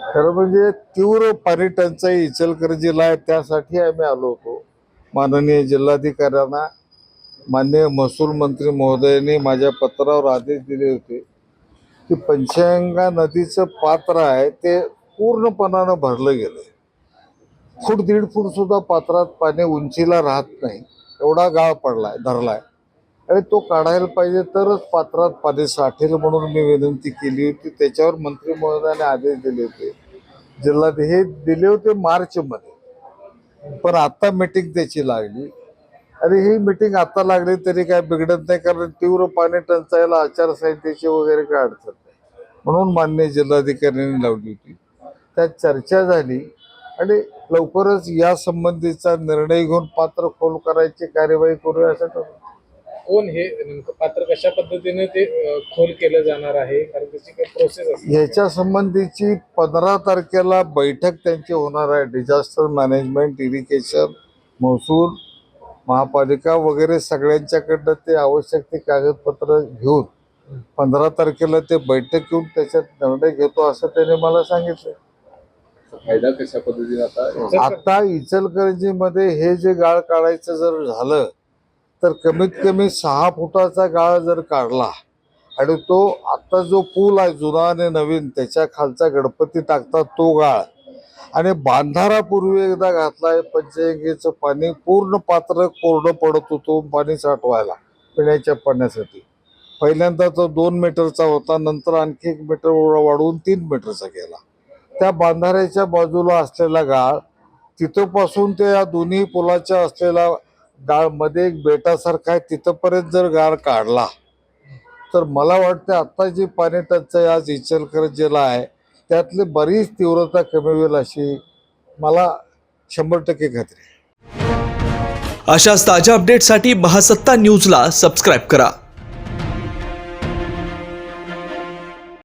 खरं म्हणजे तीव्र पाणी टंचाई इचलकरंजीला आहे त्यासाठी आम्ही आलो होतो. माननीय जिल्हाधिकाऱ्यांना माननीय महसूल मंत्री महोदयांनी माझ्या पत्रावर आदेश दिले होते की पंचगंगा नदीचं पात्र आहे ते पूर्णपणानं भरलं गेलं फूट दीड फूट सुद्धा पात्रात पाणी उंचीला राहत नाही. एवढा गाळ पडलाय धरलाय. आणि तो काढायला पाहिजे तरच पात्रात पाणी साठेल म्हणून मी विनंती केली होती. त्याच्यावर मंत्री महोदयाने आदेश दिले होते. जिल्हा हे दिले होते मार्चमध्ये. पण आता मीटिंग त्याची लागली. आणि ही मीटिंग आता लागली तरी काय बिघडत नाही कारण तीव्र पाणी टंचाईला आचारसंहितेची वगैरे काय अडचण नाही. म्हणून मान्य जिल्हाधिकाऱ्यांनी लावली होती. त्यात चर्चा झाली. आणि लवकरच या संबंधीचा निर्णय घेऊन पात्र खोल करायची कार्यवाही करूया असं ठरवलं. कोण हे नेमकं पात्र कशा पद्धतीने ते खोल केलं जाणार आहे? कारण त्याची काही प्रोसेस असते याच्या संबंधीची पंधरा तारखेला बैठक त्यांची होणार आहे. डिझास्टर मॅनेजमेंट इरिगेशन महसूल महापालिका वगैरे सगळ्यांच्याकडनं ते आवश्यक ते कागदपत्र घेऊन पंधरा तारखेला ते बैठक घेऊन त्याच्यात निर्णय घेतो असं त्याने मला सांगितलं फायदा कशा पद्धतीने आता? आता इचलकरंजीमध्ये हे जे गाळ काढायचं जर झालं तर कमीत कमी सहा फुटाचा गाळ जर काढला आणि तो आता जो पूल आहे जुना आणि नवीन त्याच्या खालचा गणपती टाकतात तो गाळ. आणि बांधारा पूर्वी एकदा घातलाय पंचगंगेचं पाणी पूर्ण पात्र कोरडं पडत होतो पाणी साठवायला पिण्याच्या पाण्यासाठी. पहिल्यांदा तो दोन मीटरचा होता नंतर आणखी एक मीटर वाढवून तीन मीटरचा गेला. त्या बांधाऱ्याच्या बाजूला असलेला गाळ तिथंपासून ते या दोन्ही पुलाच्या असलेला गाळमध्ये एक बेटासारखा आहे तिथंपर्यंत जर गाळ काढला तर मला वाटतं आत्ता जी पाणी टंचाई आज इचलकरंजीला आहे त्यातली बरीच तीव्रता कमी होईल अशी मला शंभर टक्के खात्री अशाच ताज्या अपडेटसाठी महासत्ता न्यूजला सबस्क्राईब करा.